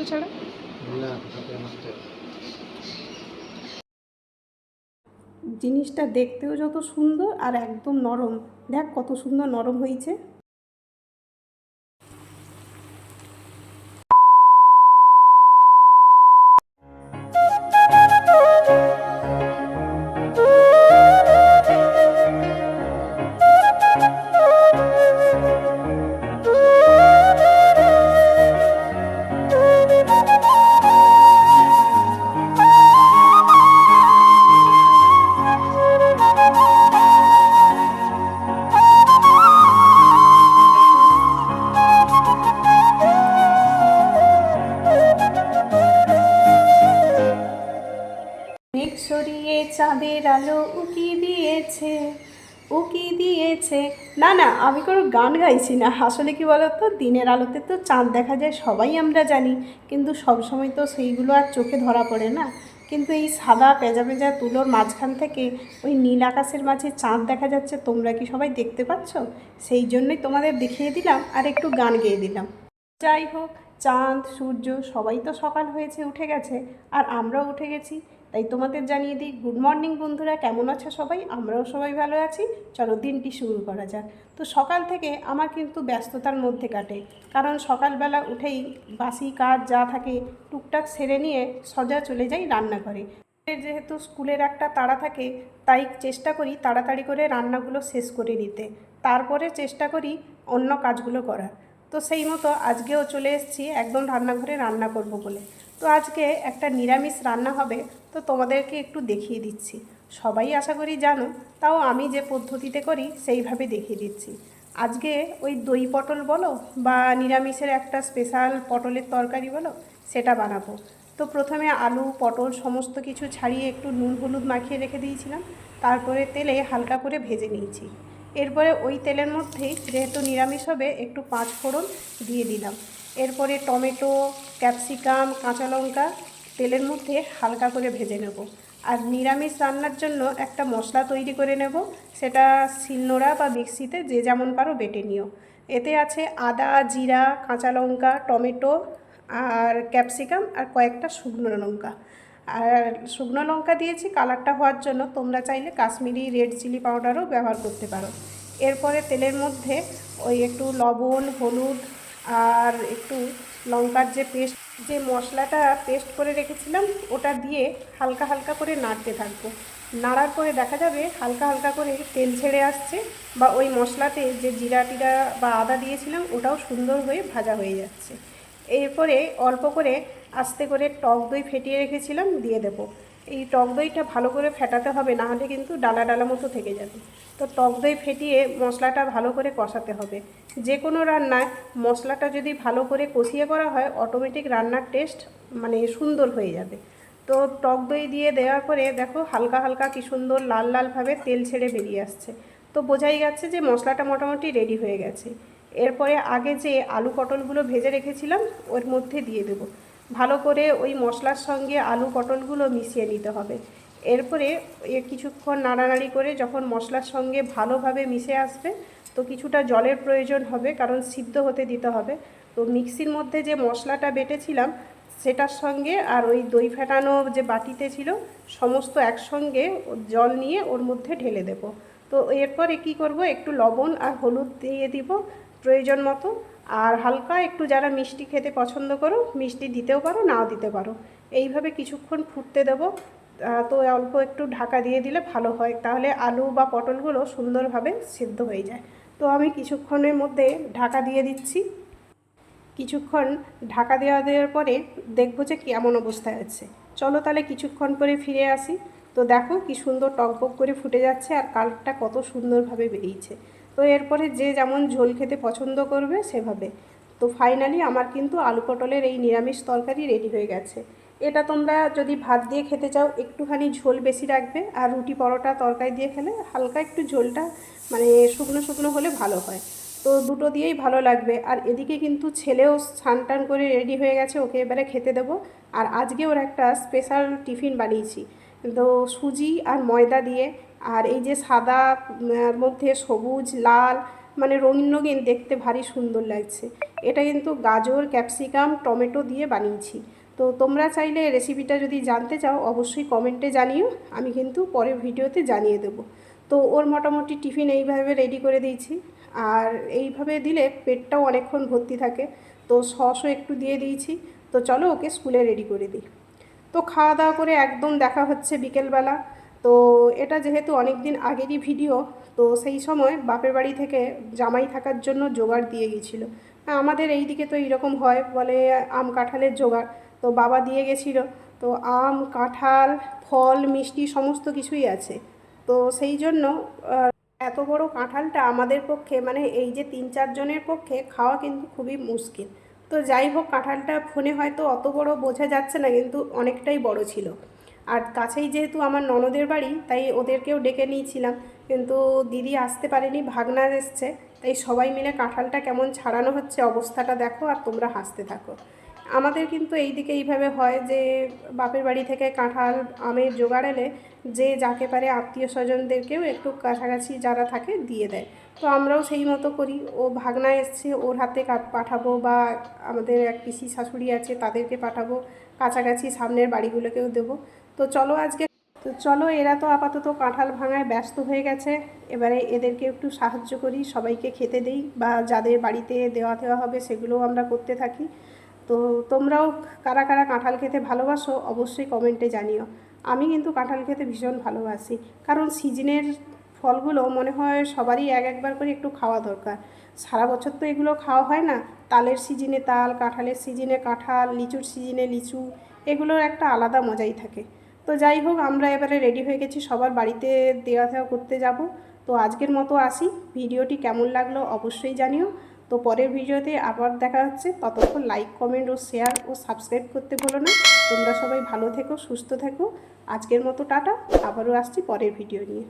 তো ছাড়া। জিনিসটা দেখতেও যত সুন্দর আর একদম নরম দেখ কত সুন্দর নরম হয়েছে দিয়েছে। না না, আমি কোনো গান গাইছি না। আসলে কি বলতো, দিনের আলোতে তো চাঁদ দেখা যায়, সবাই আমরা জানি। কিন্তু সবসময় তো সেইগুলো আর চোখে ধরা পড়ে না। কিন্তু এই সাদা পেঁজা পেঁজা তুলোর মাঝখান থেকে ওই নীল আকাশের মাঝে চাঁদ দেখা যাচ্ছে, তোমরা কি সবাই দেখতে পাচ্ছ? সেই জন্যই তোমাদের দেখিয়ে দিলাম আর একটু গান গেয়ে দিলাম। যাই হোক, চাঁদ, সূর্য, সবাই তো সকাল হয়েছে, উঠে গেছে। আর আমরাও উঠে গেছি। তাই তোমাদের জানিয়ে দিই গুড মর্নিং বন্ধুরা, কেমন আছো সবাই? আমরাও সবাই ভালো আছি। চলো দিনটি শুরু করা যাক। তো সকাল থেকে আমার কিন্তু ব্যস্ততার মধ্যে কাটে। কারণ সকালবেলা উঠেই বাসি কাজ যা থাকে টুকটাক সেরে নিয়ে সজা চলে যাই রান্নাঘরে। যেহেতু স্কুলের একটা তাড়া থাকে, তাই চেষ্টা করি তাড়াতাড়ি করে রান্নাগুলো শেষ করে নিতে। তারপরে চেষ্টা করি অন্য কাজগুলো করার। তো সেই মতো আজকেও চলে এসেছি একদম রান্নাঘরে রান্না করব বলে। তো আজকে একটা নিরামিষ রান্না হবে, তো তোমাদেরকে একটু দেখিয়ে দিচ্ছি। সবাই আশা করি জানো, তাও আমি যে পদ্ধতিতে করি সেইভাবে দেখিয়ে দিচ্ছি। আজকে ওই দই পটল বলো বা নিরামিষের একটা স্পেশাল পটলের তরকারি বলো, সেটা বানাবো। তো প্রথমে আলু, পটল সমস্ত কিছু ছাড়িয়ে একটু নুন হলুদ মাখিয়ে রেখে দিয়েছিলাম, তারপরে তেলে হালকা করে ভেজে নিয়েছি। এরপরে ওই তেলের মধ্যেই যেহেতু নিরামিষ হবে, একটু পাঁচ ফোড়ন দিয়ে দিলাম। এরপরে টমেটো, ক্যাপসিকাম, কাঁচা লঙ্কা তেলের মধ্যে হালকা করে ভেজে নেব। আর নিরামিষ রান্নার জন্য একটা মশলা তৈরি করে নেব। সেটা শিলনোড়া বা মিক্সিতে যে যেমন পারো বেটে নিও। এতে আছে আদা, জিরা, কাঁচা লঙ্কা, টমেটো আর ক্যাপসিকাম আর কয়েকটা শুকনো লঙ্কা। আর শুকনো লঙ্কা দিয়েছি কালারটা হওয়ার জন্য তোমরা চাইলে কাশ্মীরি রেড চিলি পাউডারও ব্যবহার করতে পারো। এরপরে তেলের মধ্যে ওই একটু লবণ, হলুদ আর একটু লঙ্কার যে পেস্ট যে মশলাটা পেস্ট করে রেখেছিলাম, ওটা দিয়ে হালকা হালকা করে নাড়তে থাকব। নাড়ার পরে দেখা যাবে হালকা হালকা করে তেল ছেড়ে আসছে বা ওই মশলাতে যে জিরা টিরা বা আদা দিয়েছিলাম, ওটাও সুন্দর হয়ে ভাজা হয়ে যাচ্ছে। এরপরে অল্প করে আস্তে করে টক দই ফেটিয়ে রেখেছিলাম, দিয়ে দেবো। এই টক দইটা ভালো করে ফেটাতে হবে, না হলে কিন্তু ডালা ডালা মতো থেকে যাবে। তো টক দই ফেটিয়ে মশলাটা ভালো করে কষাতে হবে। যে কোনো রান্নায় মশলাটা যদি ভালো করে কষিয়ে করা হয় অটোমেটিক রান্নার টেস্ট মানে সুন্দর হয়ে যাবে। তো টক দই দিয়ে দেওয়ার পরে দেখো হালকা হালকা কি সুন্দর লাল লালভাবে তেল ছেড়ে বেরিয়ে আসছে। তো বোঝাই যাচ্ছে যে মশলাটা মোটামুটি রেডি হয়ে গেছে। এরপরে আগে যে আলু পটলগুলো ভেজে রেখেছিলাম, ওর মধ্যে দিয়ে দেবো। ভালো করে ওই মশলার সঙ্গে আলু পটলগুলো মিশিয়ে নিতে হবে। এরপরে কিছুক্ষণ নাড়ানাড়ি করে যখন মশলার সঙ্গে ভালোভাবে মিশে আসবে, তো কিছুটা জলের প্রয়োজন হবে, কারণ সিদ্ধ হতে দিতে হবে। তো মিক্সির মধ্যে যে মশলাটা বেটেছিলাম, সেটার সঙ্গে আর ওই দই ফেটানো যে বাটিতে ছিল, সমস্ত একসঙ্গে জল নিয়ে ওর মধ্যে ঢেলে দেব। তো এরপরে কি করব, একটু লবণ আর হলুদ দিয়ে দিব প্রয়োজন মতো। আর হালকা একটু যারা মিষ্টি খেতে পছন্দ করো, মিষ্টি দিতেও পারো, নাও দিতে পারো। এইভাবে কিছুক্ষণ ফুটতে দেবো। তো অল্প একটু ঢাকা দিয়ে দিলে ভালো হয়। তাহলে আলু বা পটলগুলো সুন্দরভাবে সিদ্ধ হয়ে যায়। তো আমি কিছুক্ষণের মধ্যে ঢাকা দিয়ে দিচ্ছি। কিছুক্ষণ ঢাকা দেওয়া দেওয়ার পরে দেখব যে কেমন অবস্থায় আছে। চলো তাহলে কিছুক্ষণ পরে ফিরে আসি। তো দেখো কি সুন্দর টকবক করে ফুটে যাচ্ছে আর কালারটা কত সুন্দরভাবে বেরিয়েছে। তো এরপরে যে যেমন ঝোল খেতে পছন্দ করবে সেভাবে। তো ফাইনালি আমার কিন্তু আলু পটলের এই নিরামিষ তরকারি রেডি হয়ে গেছে। এটা তোমরা যদি ভাত দিয়ে খেতে চাও, একটুখানি ঝোল বেশি রাখবে আর রুটি পরোটা তরকারি দিয়ে খেলে হালকা একটু ঝোলটা মানে শুকনো শুকনো হলে ভালো হয়। তো দুটো দিয়েই ভালো লাগবে। আর এদিকে কিন্তু ছেলেও স্নান টান করে রেডি হয়ে গেছে, ওকে এবারে খেতে দেবো। আর আজকে ওর একটা স্পেশাল টিফিন বানিয়েছি। তো সুজি আর ময়দা দিয়ে আর এই যে সাদা মধ্যে সবুজ, লাল মানে রঙিন রঙিন দেখতে ভারী সুন্দর লাগছে। এটা কিন্তু গাজর, ক্যাপসিকাম, টমেটো দিয়ে বানিয়েছি। তো তোমরা চাইলে রেসিপিটা যদি জানতে চাও, অবশ্যই কমেন্টে জানিও, আমি কিন্তু পরের ভিডিওতে জানিয়ে দেবো। তো ওর মোটামুটি টিফিন এইভাবে রেডি করে দিয়েছি। আর এইভাবে দিলে পেটটাও অনেকক্ষণ ভর্তি থাকে। তো সসও একটু দিয়ে দিয়েছি। তো চলো ওকে স্কুলে রেডি করে দিই। তো খাওয়া দাওয়া করে একদম দেখা হচ্ছে বিকেলবেলা। তো এটা যেহেতু অনেক দিন আগেরই ভিডিও, তো সেই সময় বাপের বাড়ি থেকে জামাই থাকার জন্য জোগাড় দিয়ে গেছিল। আমাদের এই দিকে তো এইরকম হয়, বলে আম কাঁঠালের জোগাড়। তো বাবা দিয়ে গেছিল, তো আম, কাঁঠাল, ফল, মিষ্টি সমস্ত কিছুই আছে। তো সেই জন্য এত বড় কাঁঠালটা আমাদের পক্ষে মানে এই যে তিন চারজনের পক্ষে খাওয়া কিন্তু খুবই মুশকিল। তো যাই হোক, কাঁঠালটা ফোনে হয়তো অত বড় বোঝা যাচ্ছে না, কিন্তু অনেকটাই বড় ছিল। আর কাছেই যেহেতু আমার ননদের বাড়ি, তাই ওদেরকেও ডেকে নিয়েছিলাম। কিন্তু দিদি আসতে পারেনি, ভাগনা এসছে, তাই সবাই মিলে কাঁঠালটা কেমন ছাড়ানো হচ্ছে অবস্থাটা দেখো আর তোমরা হাসতে থাকো। আমাদের কিন্তু এই দিকে এইভাবে হয় যে, বাপের বাড়ি থেকে কাঁঠাল, আমের জোগাড় এলে যে যাকে পারে আত্মীয় স্বজনদেরকেও একটু কাছাকাছি যারা থাকে দিয়ে দেয়। তো আমরাও সেই মতো করি। ও ভাগনা এসছে, ওর হাতে পাঠাবো বা আমাদের এক পিসি শাশুড়ি আছে তাদেরকে পাঠাবো, কাছাকাছি সামনের বাড়িগুলোকেও দেবো। তো চলো আজকে তো চলো, এরা তো আপাতত কাঁঠাল ভাঙায় ব্যস্ত হয়ে গেছে। এবারে এদেরকে একটু সাহায্য করি, সবাইকে খেতে দেই বা যাদের বাড়িতে দেওয়া দেওয়া হবে সেগুলোও আমরা করতে থাকি। তো তোমরাও কারা কারা কাঁঠাল খেতে ভালোবাসো অবশ্যই কমেন্টে জানিও। আমি কিন্তু কাঁঠাল খেতে ভীষণ ভালোবাসি, কারণ সিজনের ফলগুলো মনে হয় সবারই এক একবার করে একটু খাওয়া দরকার। সারা বছর তো এগুলো খাওয়া হয় না। তালের সিজনে তাল, কাঁঠালের সিজনে কাঁঠাল, লিচুর সিজনে লিচু, এগুলোর একটা আলাদা মজাই থাকে। তো যাই হোক, আমরা এবারে রেডি হয়ে গেছি সবার বাড়িতে দেওয়া দেওয়া করতে যাব। তো আজকের মতো আসি। ভিডিওটি কেমন লাগল অবশ্যই জানিও। তো পরের ভিডিওতে আবার দেখা হচ্ছে। ততক্ষণ লাইক কমেন্ট ও শেয়ার ও সাবস্ক্রাইব করতে ভুলো না। তোমরা সবাই ভালো থেকো, সুস্থ থেকো। আজকের মতো টাটা। আবারও আসছি পরের ভিডিও নিয়ে।